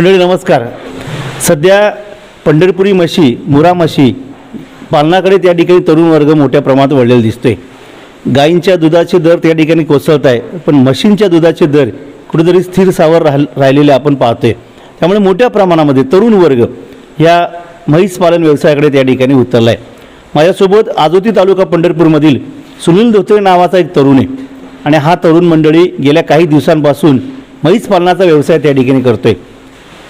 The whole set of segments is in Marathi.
मंडळी नमस्कार. सध्या पंढरपुरी म्हशी मुरा म्हशी पालनाकडे त्या ठिकाणी तरुण वर्ग मोठ्या प्रमाणात वळलेला दिसतोय. गायींच्या दुधाचे दर त्या ठिकाणी कोसळत आहे पण म्हशींच्या दुधाचे दर कुठेतरी स्थिर सावर राह राहिलेले आपण पाहतोय. त्यामुळे मोठ्या प्रमाणामध्ये तरुण वर्ग ह्या म्हैस पालन व्यवसायाकडे त्या ठिकाणी उतरला आहे माझ्यासोबत आजोती तालुका पंढरपूरमधील सुनील धोत्रे नावाचा एक तरुण आहे आणि हा तरुण मंडळी गेल्या काही दिवसांपासून म्हैस पालनाचा व्यवसाय त्या ठिकाणी करतोय.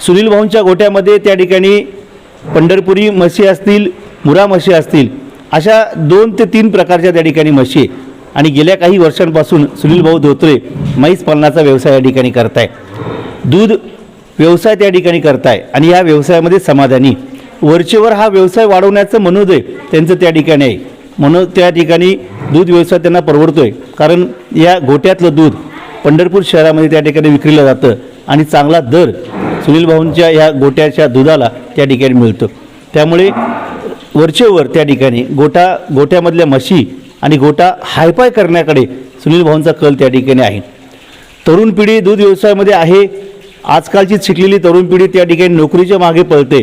सुनील भाऊंच्या गोट्यामध्ये त्या ठिकाणी पंढरपुरी म्हशी असतील मुरा म्हशी असतील अशा दोन ते तीन प्रकारच्या त्या ठिकाणी म्हशी आणि गेल्या काही वर्षांपासून सुनील भाऊ धोत्रे म्हैस पालनाचा व्यवसाय या ठिकाणी करताय. दूध व्यवसाय त्या ठिकाणी करताय. आणि या व्यवसायामध्ये समाधानी. वरचेवर हा व्यवसाय वाढवण्याचं मनोदय त्यांचं त्या ठिकाणी आहे. म्हणून त्या ठिकाणी दूध व्यवसाय त्यांना परवडतोय. कारण या गोट्यातलं दूध पंढरपूर शहरामध्ये त्या ठिकाणी विक्रीलं जातं. आणि चांगला दर सुनील भाऊंच्या ह्या गोट्याच्या दुधाला त्या ठिकाणी मिळतो. त्यामुळे वरचेवर त्या ठिकाणी गोटा गोट्यामधल्या म्हशी आणि गोटा हायपाय करण्याकडे सुनील भाऊंचा कल त्या ठिकाणी आहे. तरुण पिढी दूध व्यवसायामध्ये आहे. आजकालची शिकलेली तरुण पिढी त्या ठिकाणी नोकरीच्या मागे पळते.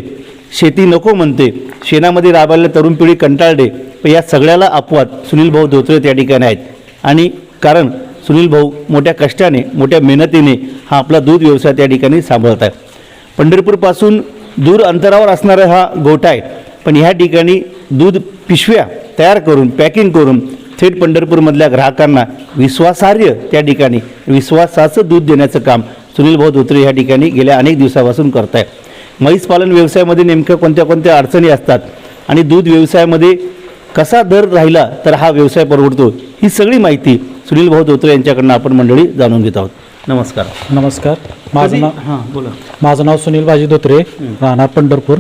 शेती नको म्हणते. शेणामध्ये राबायला तरुण पिढी कंटाळते. पण या सगळ्याला अपवाद सुनील भाऊ धोत्रे त्या ठिकाणी आहेत. आणि कारण सुनील भाऊ मोठ्या कष्टाने मोठ्या मेहनतीने हा आपला दूध व्यवसाय त्या ठिकाणी सांभाळत आहे पंढरपूरपासून दूर अंतरावर असणारा हा गोठा आहे. पण ह्या ठिकाणी दूध पिशव्या तयार करून पॅकिंग करून थेट पंढरपूरमधल्या ग्राहकांना विश्वासार्ह त्या ठिकाणी विश्वासाचं दूध देण्याचं काम सुनील भाऊ धोत्रे ह्या ठिकाणी गेल्या अनेक दिवसापासून करत आहे म्हैस पालन व्यवसायामध्ये नेमक्या कोणत्या कोणत्या अडचणी असतात आणि दूध व्यवसायामध्ये कसा दर राहिला तर हा व्यवसाय परवडतो ही सगळी माहिती सुनील भाऊ धोत्रे यांच्याकडनं आपण मंडळी जाणून घेत आहोत. नमस्कार. नमस्कार. माझं नाव हां बोला. माझं नाव सुनील बाजी धोत्रे राहणार पंढरपूर.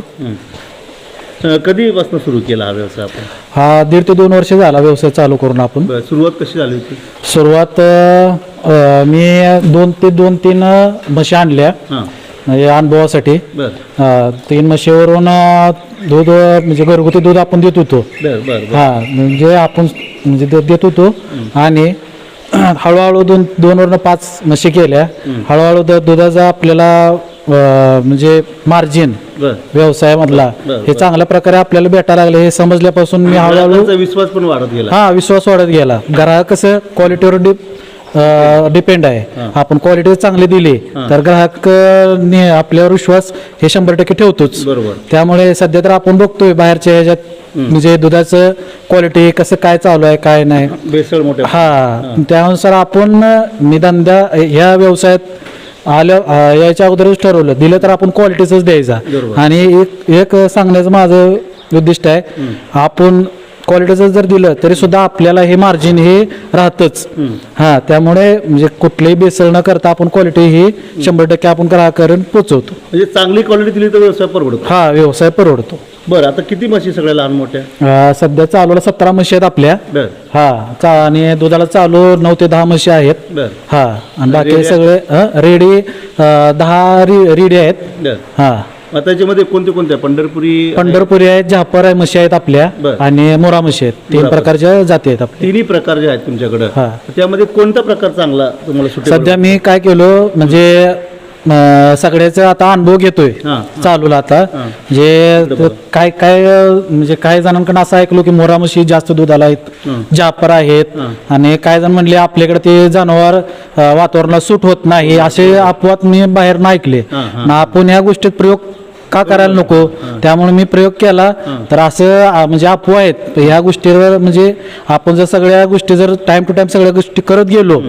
कधीपासून सुरू केला हा व्यवसाय आपण? हा दीड ते दोन वर्ष झाला व्यवसाय चालू करून आपण. बरं, सुरुवात कशी झाली होती? सुरुवात अ, मी दोन ते दोन तीन अ, म्हशी आणल्या. हां. म्हणजे अनुभवासाठी. बरं. अ, तीन म्हशीवरून अ, दूध अ, म्हणजे घरगुती दूध आपण देत होतो. बरं बरं बरं. हा म्हणजे आपण म्हणजे देत होतो. आणि हळूहळू दोन दोन वरनं पाच म्हशी केल्या. हळूहळू द- दुधाचा आपल्याला अ, म्हणजे मार्जिन बरं. व्यवसायामधला बरं, हे. चांगल्या प्रकारे आपल्याला भेटायला लागले. हे समजल्यापासून मी हळूहळू ग्राहकांचा विश्वास पण वाढत गेला. हा विश्वास वाढत गेला. ग्राहक कसं क्वालिटीवर डिप डिपेंड आहे. आपण क्वालिटी चांगली दिली तर ग्राहक अ, ने आपल्यावर विश्वास हे शंभर टक्के ठेवतोच. बरोबर. त्यामुळे सध्या तर आपण बघतोय बाहेरच्या ह्याच्यात म्हणजे दुधाचं क्वालिटी कसं काय चालू आहे काय नाही. हा त्यानुसार आपण निदान ह्या व्यवसायात आल्या अ, यायच्या अगोदरच ठरवलं. दिलं तर आपण क्वालिटीच द्यायचा. आणि एक एक सांगण्याचं माझं उद्दिष्ट आहे आपण क्वालिटीचं जर दिलं तरी सुद्धा आपल्याला हे मार्जिन हे राहतच. हा त्यामुळे म्हणजे कुठलीही बेसळ न करता आपण क्वालिटी ही शंभर टक्के आपण ग्राहकापर्यंत पोहोचवतो. म्हणजे चांगली क्वालिटी दिली तर व्यवसाय परवडतो. हा व्यवसाय परवडतो. बरं आता किती म्हशी सगळ्या लहान मोठ्या? अ, सध्या चालूला सतरा म्हशी आहेत आपल्या. बरं. हा चा आणि दुधाला चालू नऊ ते दहा म्हशी आहेत. बरं. हा आणि बाकी रेडी सगळे अ, रेडी अ, दहा रि- रेडी आहेत. बरं. हा. आता त्याच्यामध्ये कोणते कोणते आहे? पंढरपुरी पंढरपुरी आहेत झापर आहे म्हशी आहेत आपल्या बर. आणि मोरा म्हशी आहेत. तीन प्रकारच्या जाती आहेत आपल्या. तिन्ही प्रकार जे आहेत तुमच्याकडं. हा. त्यामध्ये कोणता प्रकार चांगला तुम्हाला सुटेबल सध्या मी काय केलो म्हणजे अ, सगळ्याचा आता अनुभव घेतोय हा. चालूला आता. जे बरोबर. काय काय म्हणजे काही जणांकडून असं ऐकलो की मोरा म्हशी जास्त दुधाला आहेत हं. जापर आहेत. आणि काय जण म्हणले आपल्याकडे ते जनावर अ, वातावरणाला सूट होत नाही असे अपवाद मी बाहेर ऐकले हा, हा. ना आपण या गोष्टीत प्रयोग का करायला नको? त्यामुळे मी प्रयोग केला. तर असं म्हणजे अफवा आहेत. ह्या गोष्टीवर म्हणजे आपण जर सगळ्या गोष्टी जर टाइम टू टाइम सगळ्या गोष्टी करत गेलो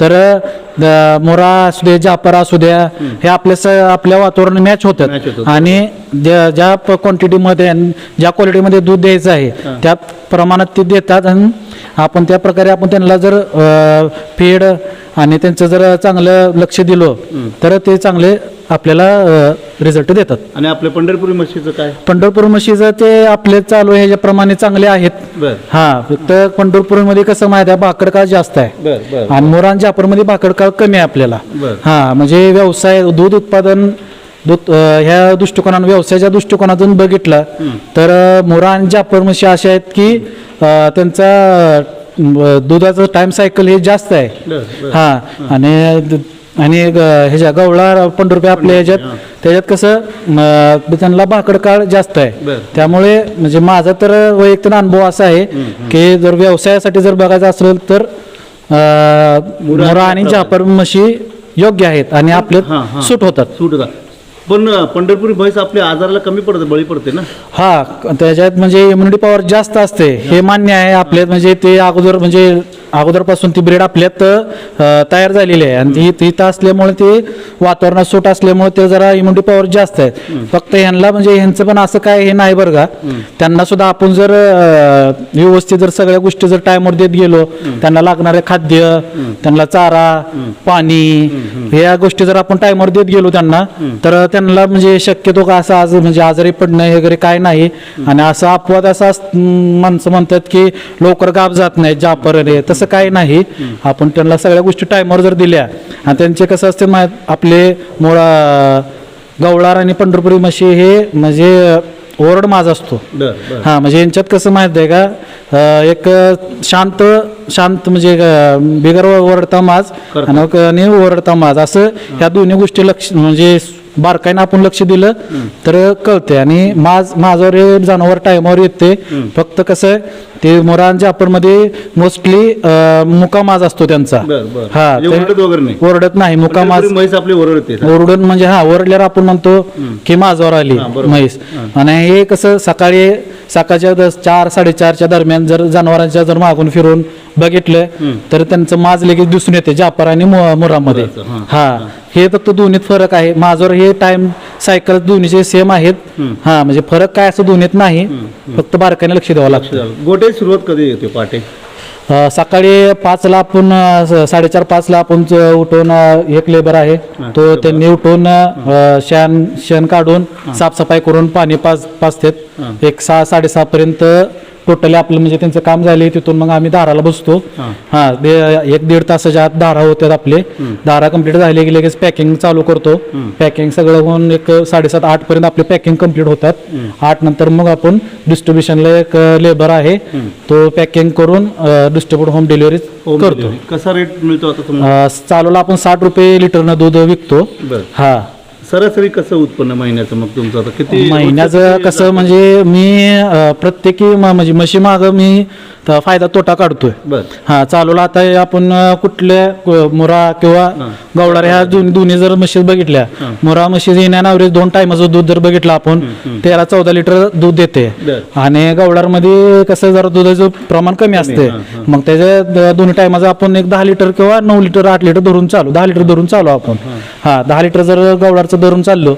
तर अ, मोरा असू दे जापर असू द्या हे. आपल्या स- आपल्या वातावरण मॅच Match होतात होतात. आणि ज्या ज्या क्वांटिटीमध्ये आणि ज्या क्वालिटीमध्ये दूध द्यायचं आहे त्या प्रमाणात ते देतात. आणि आपण त्या प्रकारे आपण त्यांना जर फीड आणि त्यांचं जर चांगलं लक्ष दिलं तर ते चांगले आपल्याला रिझल्ट देतात. आणि आपल्या पंढरपुरी म्हशीचं काय? पंढरपूर म्हशीचं ते आपले चालू आहे ह्याच्याप्रमाणे चांगले आहेत. हा फक्त पंढरपूरमध्ये कसं माहिती आहे भाकड काळ जास्त आहे. आणि मोरान जाफरमध्ये भाकड काळ कमी आहे आपल्याला. हा म्हणजे व्यवसाय दूध उत्पादन ह्या दृष्टिकोनातून व्यवसायाच्या दृष्टिकोनातून बघितलं तर अं, मोरा आणि म्हशी अशा आहेत की त्यांचा दुधाचं टाइम सायकल हे जास्त आहे. हा आणि आणि ह्याच्या गवळा पंधरा रुपये आपल्या ह्याच्यात त्याच्यात कसं त्यांना भाकड काळ जास्त आहे. त्यामुळे म्हणजे माझा तर वैयक्तिक अनुभव असा आहे की जर व्यवसायासाठी जर बघायचं असेल तर मुरा आणि जापर म्हशी योग्य आहेत आणि आपले. सूट होतात. सूट होता पण पंढरपुरी म्हैस आपल्या आजाराला कमी पडते बळी पडते ना? हा त्याच्यात म्हणजे इम्युनिटी पॉवर जास्त असते. हे मान्य आहे आपल्यात म्हणजे ते अगोदर म्हणजे अगोदरपासून ती ब्रेड आपल्यात तयार झालेली आहे. आणि ती ती इथं असल्यामुळे ते वातावरणात सूट असल्यामुळे ते जरा इम्युनिटी पॉवर जास्त आहे. फक्त ह्यांना म्हणजे ह्यांचं पण असं काय हे नाही बरं का. त्यांना सुद्धा आपण जर व्यवस्थित जर सगळ्या गोष्टी जर टाइमवर देत गेलो त्यांना लागणारे खाद्य त्यांना चारा पाणी या गोष्टी जर आपण टाइमवर देत गेलो त्यांना तर त्यांना म्हणजे शक्यतो का असं आज म्हणजे आजारी पडणं वगैरे काय नाही. आणि असं अपवाद असा माणसं म्हणतात की लवकर गाप जात नाही जापर तसं काही नाही. आपण त्यांना सगळ्या गोष्टी टाइमवर जर दिल्या आणि त्यांचे कसं असते मा- आपले मुळा गवळार आणि पंढरपुरी म्हशी हे म्हणजे ओरड माझ असतो. हा म्हणजे यांच्यात कसं माहीत आहे का? एक शांत शांत म्हणजे बिगर ओरडता माज आणि ओरडता माज. असं ह्या दोन्ही गोष्टी लक्ष म्हणजे बारकाईनं आपण लक्ष दिलं तर कळते आणि माझ माझ्यावर हे जनावर टायमावर येते फक्त कसं आहे, ते मोरांच्या मध्ये मोस्टली मुका माज असतो त्यांचा. बर बर. हा म्हणजे ते- ओरडत नाही. नाही. मुका माज म्हैस आपली ओरडते. ओरडून म्हणजे हा ओरडल्यावर आपण म्हणतो की माझ्यावर आली. म्हैस. आणि हे कसं सकाळी सकाळच्या दस चार साडेचारच्या दरम्यान जर जनावरांच्या जर मागून फिरून बघितलं तर त्यांचं माज लगेच दिसून येते जापर आणि मुरामध्ये. हा, हा फक्त दोन्हीत फरक आहे. माझ्यावर हे टाइम सायकल दोन्हीचे सेम आहेत. हा म्हणजे फरक काय असं दोन्हीत नाही. फक्त बारकाईने लक्ष द्यावं लागतं. गोटे सुरुवात कधी येते पाटे अ, सकाळी पाचला आपण साडेचार पाचला आपण उठून एक लेबर आहे. तो त्यांनी उठून शेण शेण काढून साफसफाई करून पाणी पाच पाचतात एक सहा साडेसहा पर्यंत टोटली आपलं म्हणजे त्यांचं काम झाले तिथून मग आम्ही दाराला बसतो. हा. एक दीड तासाच्या आत दारा होतात आपले. दारा कंप्लीट झाले की लगेच पॅकिंग चालू करतो. पॅकिंग सगळं होऊन एक साडेसात आठ पर्यंत आपले पॅकिंग कंप्लीट होतात. आठ नंतर मग आपण डिस्ट्रीब्युशनला एक लेबर आहे. तो पॅकिंग करून डिस्ट्रीब्युट होम डिलिव्हरी करतो. कसा रेट मिळतो चालूला आपण साठ रुपये लिटरनं दूध विकतो. हा. सरासरी कसं उत्पन्न महिन्याचं? मग तुमचं आता किती महिन्याचं कसं म्हणजे मी अ, प्रत्येकी म- म्हणजे म्हशी माग मी त- फायदा तोटा काढतोय. बर. हा चालूला आता हे आपण अ, कुठल्या मुरा किंवा गवळार ह्या दोन दोन्ही जर म्हशी बघितल्या मुरा म्हशी येण्या दोन टायमाचं दूध जर बघितलं आपण तेरा चौदा लिटर दूध देते. बर. आणि गवळारमध्ये कसं जरा दुधाचं प्रमाण कमी असते. मग त्याच्या द- दोन्ही टायमाचं आपण एक दहा लिटर किंवा नऊ लिटर आठ लिटर धरून चालू दहा लिटर धरून चालू आपण. हा दहा लिटर जर गवळारचं धरून चाललो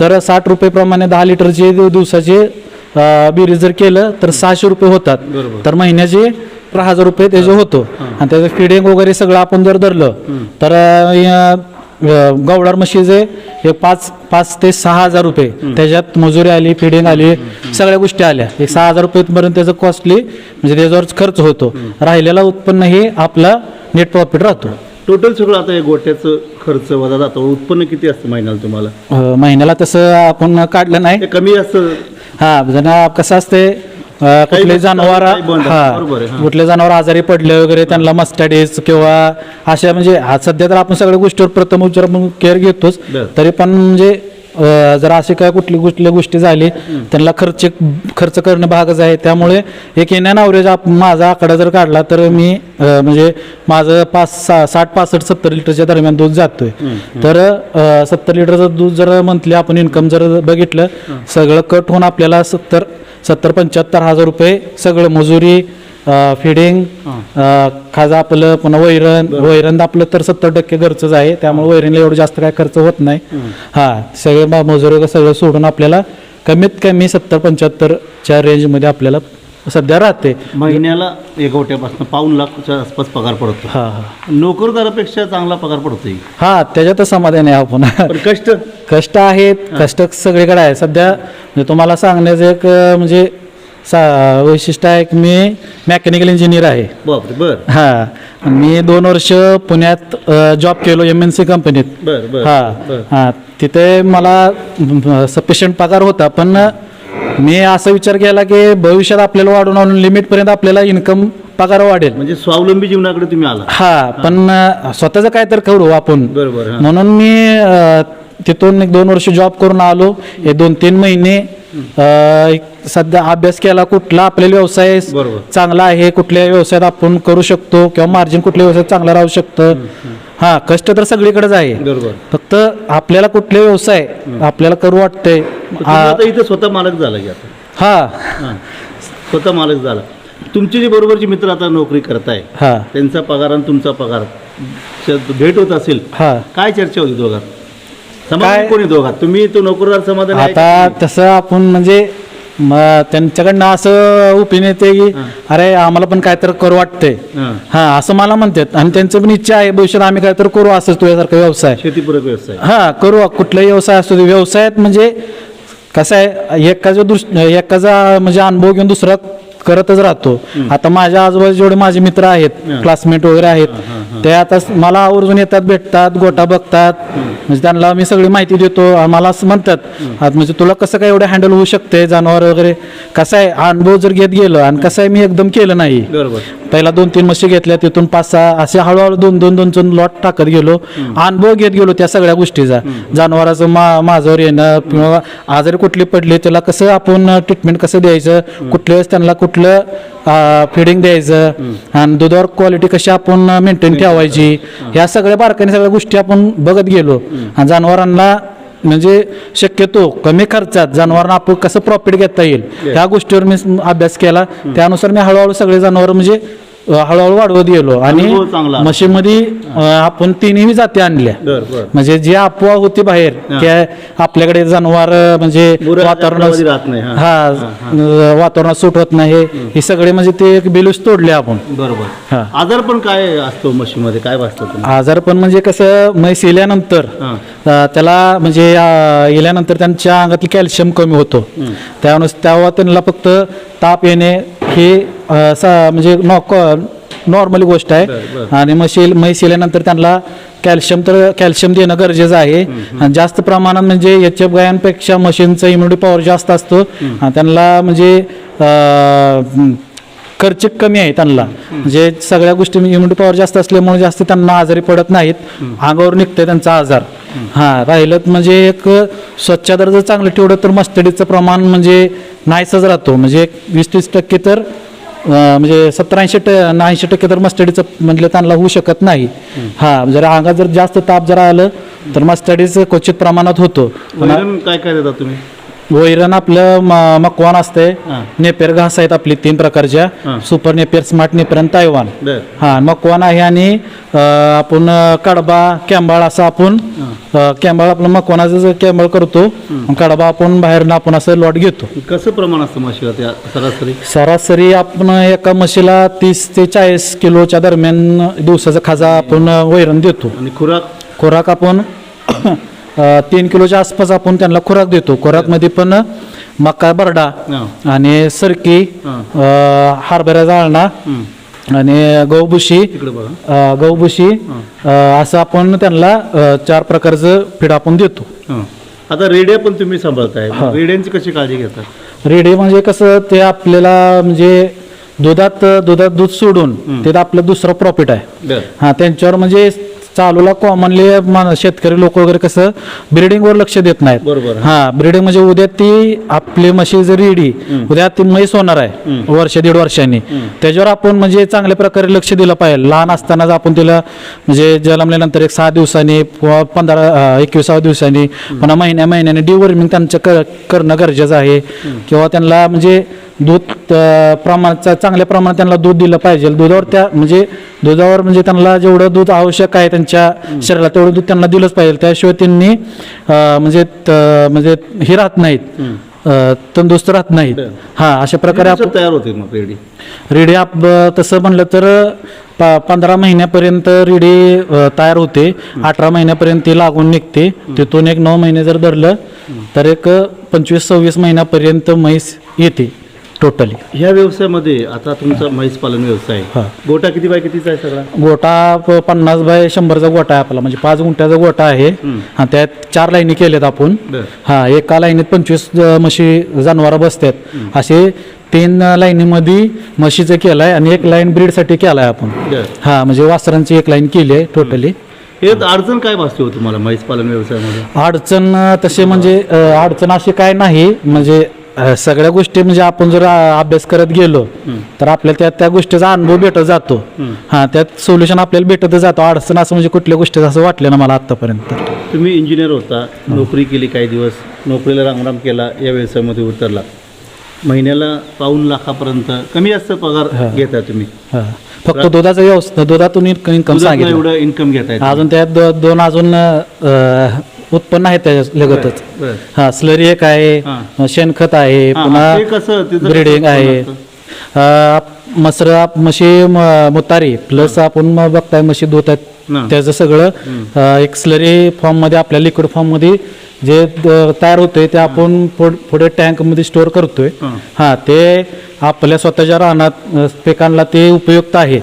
तर साठ रुपये प्रमाणे दहा लिटरचे दिव- दिवसाचे बेरीज जर केलं तर सहाशे रुपये होतात. तर महिन्याचे अकरा हजार रुपये त्याचे होतो. आणि त्याचं फिडिंग वगैरे सगळं आपण जर धरलं तर अं, गवळार म्हशीचे हे पाच पाच ते सहा हजार रुपये. त्याच्यात मजुरी आली फिडिंग आली सगळ्या गोष्टी आल्या. एक सहा हजार रुपयेपर्यंत त्याचं कॉस्टली म्हणजे त्याच्यावर खर्च होतो. राहिलेला उत्पन्न हे आपला नेट प्रॉफिट राहतो. टोटल सगळं आता हे गोट्याचं खर्च वजा जातो उत्पन्न किती असतं महिन्याला तुम्हाला अं, महिन्याला तसं आपण काढलं नाही कमी असतं हा जण कसं असते अं, कुठले गोष्टी जनावर काही बंद असतात. हा बरोबर आहे, हा. कुठले जनावर आजारी पडले वगैरे त्यांना मस्टडीज किंवा अशा म्हणजे हा सध्या तर आपण सगळ्या गोष्टीवर प्रथम उपचार म्हणून केअर घेतोच बरं. तरी पण म्हणजे अं, जर असे काय कुठली कुठल्या गोष्टी झाली त्यांना खर्च खर्च करणं भागच आहे. त्यामुळे एक येण्या अवरेज माझा आकडा जर काढला तर मी अं, म्हणजे माझं पाच सा साठ पासष्ट सत्तर लिटरच्या दरम्यान दूध जातोय. तर अं, सत्तर लिटरचं दूध जर मंथली आपण इन्कम जर बघितलं सगळं कट होऊन आपल्याला सत्तर सत्तर पंच्याहत्तर हजार रुपये सगळं मजुरी फिडिंग खाजा आपलं पुन्हा वैरण वैरण आपलं तर सत्तर टक्के घरचंच आहे. त्यामुळे वैरणला एवढं जास्त काय खर्च होत नाही. हा सगळे मजुरी सगळं सोडून आपल्याला कमीत कमी सत्तर पंच्याहत्तरच्या रेंजमध्ये आपल्याला सध्या राहते. महिन्याला एक गोट्यापासून पाऊन लाखच्या आसपास पगार पडतो. हा हा. नोकरदारापेक्षा चांगला पगार पडतोय. हा त्याच्यातच समाधान आहे आपण पण कष्ट? कष्ट आहेत कष्ट सगळीकडे आहे सध्या म्हणजे तुम्हाला सांगण्याचं एक म्हणजे सा वैशिष्ट्य आहे की मी मेकॅनिकल इंजिनियर आहे. बापरे बर. हा. मी दोन वर्ष पुण्यात जॉब केलो एम एन सी कंपनीत बर बर हा. बर. हा. तिथे मला सफिशियंट पगार होता पण मी असा विचार केला की भविष्यात आपल्याला वाढून वाढून लिमिट पर्यंत आपल्याला इन्कम पगार वाढेल. म्हणजे स्वावलंबी जीवनाकडे तुम्ही आला. हा. पण अं, स्वतःचं काय तर करू आपण. बरोबर हा. म्हणून मी अं, तिथून एक दोन वर्ष जॉब करून आलो. हे दोन तीन महिने अ, सध्या अभ्यास केला कुठला आपल्याला व्यवसाय बरोबर. चांगला आहे कुठल्या व्यवसायात आपण करू शकतो किंवा मार्जिन कुठल्या व्यवसायात चांगला राहू शकतं. हा कष्ट तर सगळीकडेच आहे. बरोबर. फक्त आपल्याला कुठले व्यवसाय आपल्याला करू वाटतंय. तुम्ही आ- आता इथं स्वतः मालक झाला की आता. हा. हां. स्वतः मालक झाला. तुमचे जे बरोबरचे मित्र आता नोकरी करताय हा. त्यांचा पगार आणि तुमचा पगार च- भेट होत असेल हा. काय चर्चा होती दोघात? समाधान कोणी दोघात तुम्ही तो नोकरदार समाधान आहे का? आता तसं आपण म्हणजे म- त्यांच्याकडनं असं ओपिनियन येते की अरे आम्हाला पण काय तर करू वाटतंय. हां. हा असं मला म्हणतात. आणि त्यांचं पण इच्छा आहे भविष्यात आम्ही काय तर करू असंच तुझ्यासारखा व्यवसाय. शेतीपूरक व्यवसाय. हा करू. कुठलाही व्यवसाय असतो ते व्यवसायात म्हणजे कसं आहे एकाचा दुस एकाचा म्हणजे अनुभव घेऊन दुसरा करतच राहतो. आता माझ्या आजूबाजू जेवढे माझे मित्र आहेत क्लासमेट वगैरे आहेत ते आता मला आवर्जून येतात भेटतात गोटा बघतात. म्हणजे त्यांना मी सगळी माहिती देतो. मला असं म्हणतात. आता म्हणजे तुला कसं काय एवढं हँडल होऊ शकते? जनावर वगैरे. कसं आहे? अनुभव जर घेत गेलो आणि कसं आहे? मी एकदम केलं नाही. बरोबर. पहिला दोन तीन म्हशी घेतल्या तिथून पाच सहा असे हळूहळू दोन दोन दोन दोन लॉट टाकत गेलो. अनुभव घेत गेलो त्या सगळ्या गोष्टीचा. जनावराचं मा माझ्यावर येणं किंवा आजारी कुठली पडली त्याला कसं आपण ट्रीटमेंट कसं द्यायचं? कुठल्या वेळेस त्यांना कुठलं फिडिंग द्यायचं? आणि दुधावर क्वालिटी कशी आपण मेंटेन ठेवायची? ह्या सगळ्या बारकाईने सगळ्या गोष्टी आपण बघत गेलो. आणि जनावरांना म्हणजे शक्यतो कमी खर्चात जनावरांना आपण कसं प्रॉफिट घेता येईल? ह्या गोष्टीवर मी अभ्यास केला. त्यानुसार मी हळूहळू सगळे जनावर म्हणजे हळूहळू वाढवत गेलो. आणि अनुभव चांगला. म्हशीमध्ये अ, आपण तिन्ही जाती आणल्या. बर बर. म्हणजे जी अफवा होती बाहेर. की आपल्याकडे जनावर म्हणजे वातावरण राहत नाही, हा. हा अ, वातावरणात सूट होत नाही. हे सगळे म्हणजे ते एक बेलूस तोडले आपण. बरोबर. हा. आजार पण काय असतो म्हशीमध्ये काय वाचतं तुम्ही? आजार पण म्हणजे कसं म्हैस येल्यानंतर हां. अ, त्याला म्हणजे अ, येल्यानंतर त्यांच्या अंगातलं कॅल्शियम कमी होतो. त्यानुसार तेव्हा त्यांना फक्त ताप येणे हे अ, सा- म्हणजे नॉक नॉर्मली गोष्ट आहे. आणि म्हशी म्हैस येल्यानंतर त्यांना कॅल्शियम तर कॅल्शियम देणं गरजेचं आहे. आणि जास्त प्रमाणात म्हणजे याच्या गायांपेक्षा मशीनचं इम्युनिटी पॉवर जास्त असतो. आणि त्यांना म्हणजे अ, खर्चिक कमी आहे त्यांना. म्हणजे सगळ्या गोष्टी म्हणजे इम्युनिटी पॉवर जास्त असल्यामुळे जास्त त्यांना आजारी पडत नाहीत. अंगावर निघते त्यांचा आजार. हा राहिलं म्हणजे एक स्वच्छता जर चांगलं ठेवलं तर मस्तडीचं प्रमाण म्हणजे नाहीसच राहतो. म्हणजे एक वीस तीस टक्के तर म्हणजे सत्तर ऐंशी ट ऐंशी टक्के तर मस्टडीचं म्हटलं म्हणजे त्यांना होऊ शकत नाही. हा जर अंगात जर जास्त ताप जर आलं तर मस्टडीचं क्वचित प्रमाणात होतो. काय काय देता तुम्ही? वैरण आपलं म- मकवान असते हां. नेपेर घास आहेत आपली तीन प्रकारच्या. हां. सुपर नेपेर स्मार्ट नेपेर आणि तायवान. बर. हा मकवान आहे आणि अं, आपण अं, कडबा कॅम्बाळ असं आपण अं, कॅम्बाळ आपलं मकवानाचं जर कॅम्बाळ करतो कडबा आपण बाहेरनं आपण असं लॉट घेतो. कसं प्रमाण असतं म्हशीला त्या सरासरी? सरासरी आपण एका म्हशीला तीस ते चाळीस किलोच्या दरम्यान दिवसाचा खाजा आपण वैरण देतो. आणि खुराक? खुराक आपण तीन किलोच्या आसपास आपण त्यांना खुराक देतो. खुराकमध्ये पण मका बरडा. आणि सरकी हां. अ, हरभऱ्याचा आळणा हं. आणि गहूभुशी अ, असं आपण त्यांना चार प्रकारचं फीड आपण देतो. आता रेड्या पण तुम्ही सांभाळताय. रेड्यांची कशी काळजी घेतात? रेडे म्हणजे कसं ते आपल्याला म्हणजे दुधात दुधात दूध सोडून ते आपलं दुसरं प्रॉफिट आहे. हा त्यांच्यावर म्हणजे चालूला कॉमनली शेतकरी लोक वगैरे कसं ब्रिडिंगवर लक्ष देत नाहीत. बरोबर. हा ब्रिडिंग म्हणजे उद्या ती आपली म्हशी जर रेडी उद्या ती म्हैस होणार आहे वर्ष दीड वर्षांनी. त्याच्यावर आपण म्हणजे चांगल्या प्रकारे लक्ष दिलं पाहिजे. लहान असतानाच आपण तिला म्हणजे जन्मल्यानंतर एक सहा दिवसांनी किंवा पंधरा एकविसाव्या दिवसांनी पुन्हा महिन्या महिन्याने डिवॉर्मिंग त्यांचं कर करणं गरजेचं आहे. किंवा त्यांना म्हणजे दूध प्रमाणाचा चांगल्या प्रमाणात त्यांना दूध दिलं पाहिजे. दुधावर त्या म्हणजे दुधावर म्हणजे त्यांना जेवढं दूध आवश्यक आहे त्यांच्या शरीराला तेवढं दूध त्यांना दिलंच पाहिजे. त्याशिवाय त्यांनी म्हणजे म्हणजे हे राहत नाहीत. तंदुरुस्त राहत नाहीत. हा अशा प्रकारे आपण तयार होते मग रेडी? रेडी आप तसं म्हणलं तर पंधरा महिन्यापर्यंत रेडी तयार होते. अठरा महिन्यापर्यंत ती लागून निघते. तिथून एक नऊ महिने जर धरलं तर एक पंचवीस सव्वीस महिन्यापर्यंत म्हैस येते. टोटली ह्या व्यवसायामध्ये आता तुमचा म्हैस पालन व्यवसाय हा. गोटा किती बाय कितीचा आहे सगळा? गोटा प- पन्नास बाय शंभरचा गोटा आहे आपला. म्हणजे पाच गुंठ्याचा गोटा आहे. हा त्यात चार लाईनी केल्यात आपण. बर. हा एका लाईनीत पंचवीस अ, म्हशी जनावरं बसतात. असे तीन लाईनीमध्ये म्हशीचं केलं आहे आणि एक लाईन ब्रीडसाठी केलं आहे आपण. बर. हा म्हणजे वासरांची एक लाईन केली आहे टोटली हे अडचण काय भासते हो तुम्हाला म्हैस पालन व्यवसायामध्ये? अडचण अ, तसे म्हणजे अ, अडचण अशी काय नाही. म्हणजे अ, सगळ्या गोष्टी म्हणजे आपण जर अ, अभ्यास करत गेलो तर आपल्याला त्या त्या गोष्टीचा अनुभव भेटत जातो. हां त्यात सोल्युशन आपल्याला भेटतच जातो. अडचण असं म्हणजे कुठल्या गोष्टीचं असं वाटलं ना मला आत्तापर्यंत. तुम्ही इंजिनियर होता नोकरी केली काही दिवस नोकरीला रामराम केला या व्यवसायामध्ये उतरला. महिन्याला पाऊन लाखापर्यंत कमी जास्त पगार घेता तुम्ही. हां. फक्त दुधाचा व्यवस्था दुधातून इन्कम दुधातनं सांगितलं. एवढं इन्कम घेताय अजून त्यात दो- दोन अजून अ, उत्पन्न आहेत त्याच्या लगतच बरं. हा स्लरी एक आहे हां. शेणखत आहे हां, पुन्हा ते कसं त्याचं कसं ब्रिडिंग आहे उत्पन्न अ, मसर आप- म्हशी म- मुतारी प्लस आपण बघताय म्हशी हां. आहेत त्याचं सगळं अ, एक स्लरी फॉर्ममध्ये आपल्या लिक्विड फॉर्ममध्ये जे तयार होतंय ते आपण पुढ- टँकमध्ये स्टोअर करतोय. हां. ते आपल्या स्वतःच्या रानात पिकांना ते उपयुक्त आहे.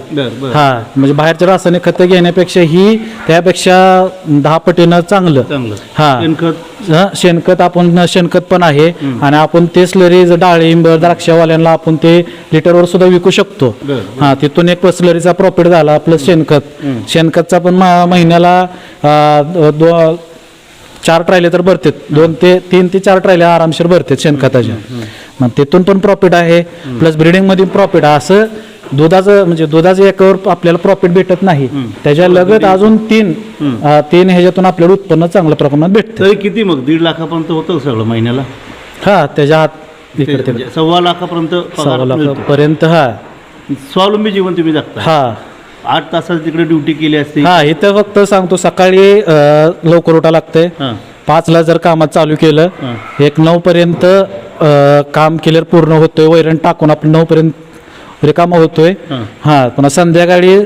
हा म्हणजे बाहेरच्या रासायनिक खतं घेण्यापेक्षा ही त्यापेक्षा दहा पटीनं चांगलं. चांगलं. हा. शेणखत? हा, आपण शेणखत पण आहे. आणि आपण ते स्लरी ज- डाळिंब द्राक्षावाल्यांना आपण ते लिटरवर सुद्धा विकू शकतो. हा तिथून एक स्लरीचा प्रॉफिट झाला प्लस शेणखत. शेणखतचा पण महिन्याला चार ट्रायले तर भरतात. दोन ते तीन ते चार ट्रायले आरामशीर भरतात शेणखताच्या मग तिथून पण प्रॉफिट आहे. प्लस ब्रिडिंगमध्ये प्रॉफिट आहे. असं दुधाचं म्हणजे दुधाचं एकावर आपल्याला प्रॉफिट भेटत नाही. त्याच्या लगत अजून तीन तीन ह्याच्यातून आपल्याला उत्पन्न चांगल्या प्रमाणात भेटतं. तरी किती मग? दीड लाखापर्यंत होतं सगळं महिन्याला? हा त्याच्या आत ते इकडे तिकडे. म्हणजे सव्वा लाखापर्यंत पगार सव्वा मिळतो. लाखापर्यंत हा. स्वावलंबी जीवन तुम्ही जगता. हा. आठ तासाची तिकडे ड्युटी केली असती. हा इथं फक्त सांगतो सकाळी अ, लवकर उठा लागतंय. हां. पाचला जर कामात चालू केलं एक नऊ पर्यंत अ, काम केल्यावर पूर्ण होतोय वैरण टाकून आपण नऊ पर्यंत रिकामा होतोय. हां. हा पुन्हा संध्याकाळी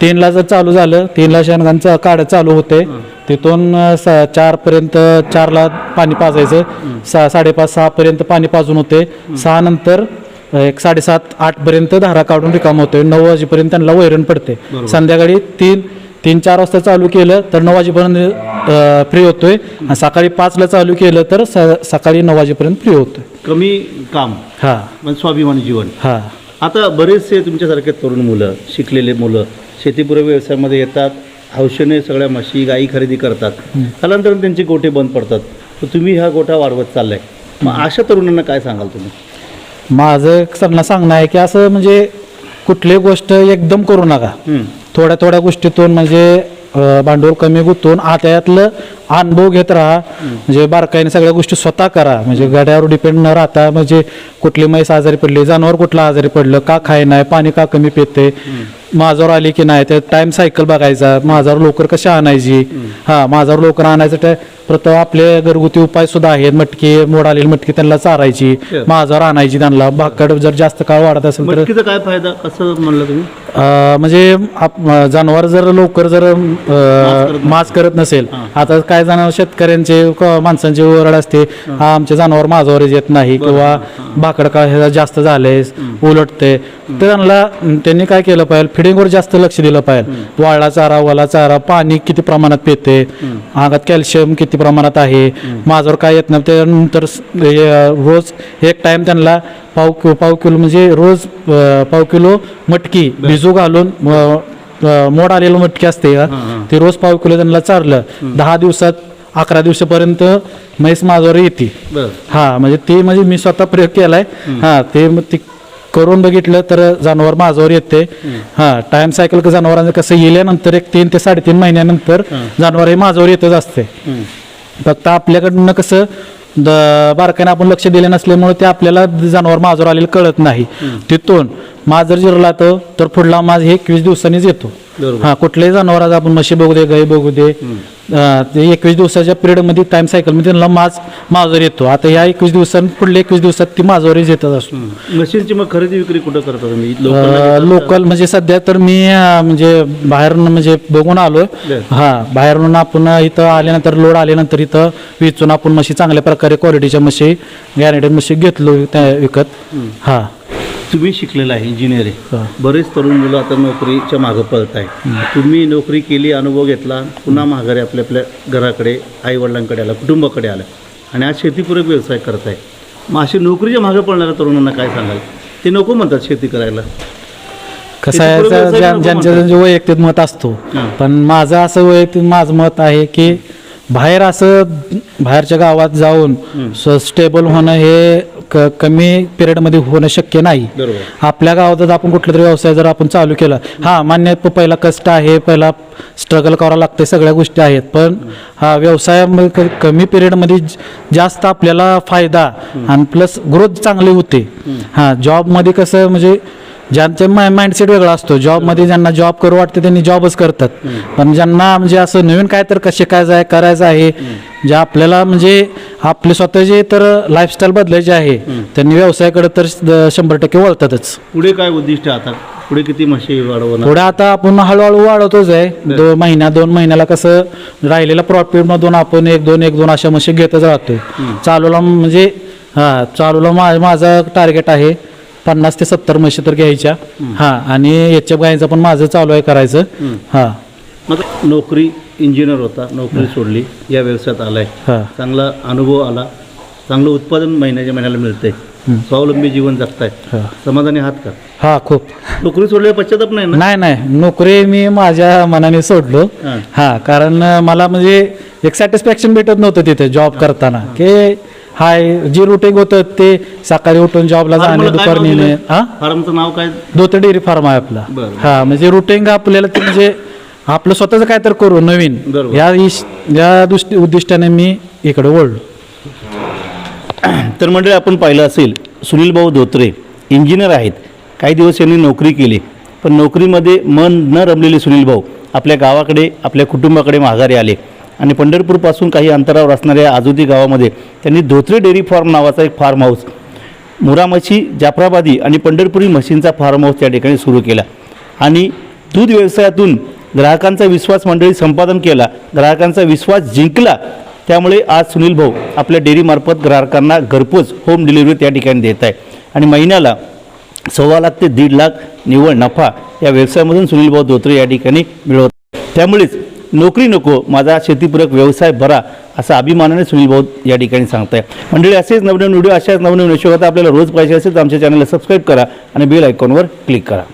तीनला जर चालू झालं तीनला शेणगांचं काढ चालू होते तिथून अ, स- चार पर्यंत चारला पाणी पाजायचं सहा साडेपाच सहा पर्यंत पाणी पाजून होते. सहा नंतर एक साडेसात आठ पर्यंत धारा काढून रिकाम होतोय. नऊ वाजेपर्यंत त्यांना वैरण पडते. संध्याकाळी तीन तीन चार वाजता चालू केलं तर नऊ वाजेपर्यंत फ्री होतोय. आणि सकाळी पाचला चालू केलं तर सकाळी नऊ वाजेपर्यंत फ्री होतोय. कमी काम. हा. म्हणजे स्वाभिमानी जीवन. हा. आता बरेचसे तुमच्यासारखे तरुण मुलं शिकलेले मुलं शेतीपूर्व व्यवसायामध्ये येतात हौशेने सगळ्या म्हशी गाई खरेदी करतात. त्यानंतर त्यांचे गोटे बंद पडतात. तर तुम्ही हा गोठा वाढवत चाललाय. मग अशा तरुणांना काय सांगाल तुम्ही? माझं सगळ्यांना सांगणं आहे की असं म्हणजे कुठली गोष्ट एकदम करू नका. थोड्या थोड्या गोष्टीतून म्हणजे भांडवल कमी गुंतवून आता यातलं अनुभव घेत राहा. म्हणजे बारकाईने सगळ्या गोष्टी स्वतः करा. म्हणजे गाड्यावर डिपेंड न राहता म्हणजे कुठली म्हैस आजारी पडली जनावर कुठलं आजारी पडलं का खाय नाही पाणी का कमी पिते. माझ्यावर आली की नाही त्या टाइम सायकल बघायचा. माझ्यावर लवकर कशी आणायची? हा माझ्यावर लवकर आणायचं त्या प्रथम आपले घरगुती उपाय सुद्धा आहेत. मटकी मोड आलेली मटकी त्यांना चारायची. माझ्यावर आणायची त्यांना. भाकड जर जास्त काळ वाढत असेल तर मटकीचा काय फायदा? कसं म्हणलं तुम्ही? अं, म्हणजे आप- अं, जनावर जर लवकर जर अं, मास करत नसेल आता काय जनावर शेतकऱ्यांचे क- माणसांची ओरड असते. हा. आमचे जनावर माझ्यावर येत नाही किंवा भाकड का हे जास्त झाले उलटते. तर त्यांना अं, त्यांनी काय केलं पाहिजे? फिडिंगवर जास्त लक्ष दिलं पाहिजे. वाळला चारा वाला चारा पाणी किती प्रमाणात पिते? अंगात कॅल्शियम किती प्रमाणात आहे? माझ्यावर काय येत नाही. त्यानंतर रोज एक टाइम त्यांना पाव किलो पाव किलो म्हणजे रोज पाव किलो मटकी भिजू घालून मोड आलेलं मटकी असते का? ते रोज पाव किलो त्यांना चारलं. दहा दिवसात अकरा दिवसापर्यंत म्हैस माझ्यावर येते. हा म्हणजे ते म्हणजे मी स्वतः प्रयोग केलाय. हा ते करून बघितलं तर जनावर माझ्यावर येते. हा टाइम सायकल जनावरांचं कसं येल्यानंतर एक तीन ते साडेतीन महिन्यानंतर जनावर हे माझ्यावर येतच असते. फक्त आपल्याकडनं कसं बारकाईने आपण लक्ष दिले नसल्यामुळे ते आपल्याला जनावर माझ्यावर आलेलं कळत नाही. तिथून माझ जर जिरला तर पुढला माझ हे एकवीस दिवसांनीच येतो. हा कुठल्याही जनावरात आपण म्हशी बघू दे गाई बघू दे ते एकवीस दिवसाच्या पिरियडमध्ये टाइम सायकलमध्ये त्यांना माज माझवर येतो. आता ह्या एकवीस दिवसां पुढल्या एकवीस दिवसात ती माझवरच येतच असतो. मशीनची मग खरेदी विक्री कुठं करता तुम्ही? लोकल म्हणजे सध्या तर मी म्हणजे बाहेरून म्हणजे बघून बरं. हा बाहेरून आपण इथं आल्यानंतर लोड आल्यानंतर इथं विचून आपण म्हशी चांगल्या प्रकारे क्वालिटीच्या म्हशी गॅरेटेड म्हशी घेतलो त्या विकत. हा. तुम्ही शिकलेला आहे हा. बरेच तरुण मुलं आता नोकरीच्या मागं पळत आहे तुम्ही नोकरी केली अनुभव घेतला पुन्हा माघारी आपल्या आपल्या घराकडे आई वडिलांकडे आला कुटुंबाकडे आला. आणि आज शेतीपूरक व्यवसाय करत आहे मग अशी नोकरीच्या मागं पळणाऱ्या तरुणांना काय सांगाल? ते नको म्हणतात शेती करायला. कसं आहे शेतीपूरक ज्या- व्यवसाय ज्या- नको ज्यांचं म्हणतात. ज्यांचं वैयक्तिक मत असतो. पण माझं असं वैयक्तिक माझं मत आहे की बाहेर असं बाहेरच्या गावात जाऊन स्टेबल होणं हे क कमी पिरियडमध्ये होणं शक्य नाही. बरोबर. आपल्या गावातच आपण कुठला तरी व्यवसाय जर आपण चालू केला हा मान्य प- पहिला कष्ट आहे पहिला स्ट्रगल करावं लागते सगळ्या गोष्टी आहेत. पण हा व्यवसायामध्ये क- कमी पिरियडमध्ये ज- जास्त आपल्याला फायदा आणि प्लस ग्रोथ चांगली होते. हा जॉबमध्ये कसं म्हणजे ज्यांचं माइंडसेट वेगळा असतो. जॉबमध्ये ज्यांना जॉब करू वाटते त्यांनी जॉबच करतात. पण ज्यांना म्हणजे असं नवीन काय तर कसे काय जाय करायचं आहे जे आपल्याला म्हणजे आपले स्वतःचे तर लाईफस्टाईल बदलायचे आहे त्यांनी व्यवसायाकडे तर शंभर टक्के वळतातच. पुढे काय उद्दिष्ट आता? पुढे किती म्हशी वाढवणार? पुढे आता आपण हळूहळू वाढवतोच आहे. दोन महिन्या दोन महिन्याला कसं राहिलेल्या प्रॉफिट मधून आपण एक दोन एक दोन अशा म्हशी घेतच राहतोय. चालूला म्हणजे हा चालूला मा- माझं टार्गेट आहे पन्नास ते सत्तर म्हशी तर घ्यायच्या. हा आणि याच्या गायचं पण माझं चालू आहे करायचं. हा. मग नोकरी इंजिनियर होता नोकरी सोडली या व्यवसायात आलाय. हा. चांगला अनुभव आला. चांगलं उत्पादन महिन्याच्या महिन्याला मिळतंय. स्वावलंबी जीवन जगताय. हा. समाधानी आहात का? हा खूप. नोकरी सोडल्यावर पश्चाताप नाही ना? नाही नाही. नोकरी मी माझ्या मनाने सोडलो. हा. कारण मला म्हणजे एक सॅटिस्फॅक्शन भेटत नव्हतं तिथे जॉब करताना. की हाय जे रुटीन होतं ते सकाळी उठून जॉबला जाणे दुपारी दिलंय? हा? फार्मचं नाव काय? दोते डेअरी फार्म आहे आपला. हा म्हणजे रुटीन आपल्याला ते म्हणजे आपलं स्वतःच काय तर करू नवीन. या इश- या दृष्टी उद्दिष्टाने मी इकडे वळलो. तर मंडळी आपण पाहिलं असेल सुनील भाऊ धोत्रे इंजिनियर आहेत. काही दिवस यांनी नोकरी केली पण नोकरीमध्ये मन न रमलेले सुनील भाऊ आपल्या गावाकडे आपल्या कुटुंबाकडे माघारी आले. आणि पंढरपूरपासून काही अंतरावर असणाऱ्या आजोदी गावामध्ये त्यांनी धोत्रे डेअरी फार्म नावाचा एक फार्म हाऊस मुरामच्छी जाफराबादी आणि पंढरपुरी म्हशींचा फार्म हाऊस त्या ठिकाणी सुरू केला. आणि दूध व्यवसायातून ग्राहकांचा विश्वास मंडळी संपादन केला. ग्राहकांचा विश्वास जिंकला. त्यामुळे आज सुनील भाऊ आपल्या डेअरीमार्फत ग्राहकांना घरपोच होम डिलिव्हरी त्या ठिकाणी देत आहे. आणि महिन्याला सव्वा लाख ते दीड लाख निव्वळ नफा या व्यवसायामधून सुनील भाऊ धोत्रे या ठिकाणी मिळवत त्यामुळेच नोकरी नको माझा शेतीपूरक व्यवसाय भरा असा अभिमानाने सुनील भाऊ या ठिकाणी सांगताय. मंडळी असेच नवनवीन व्हिडिओ अशाच नवनवीन यशोगाथा आपल्याला रोज पाहिजे असेल तर आमच्या चॅनलला सबस्क्राईब करा आणि बेल आयकॉनवर क्लिक करा.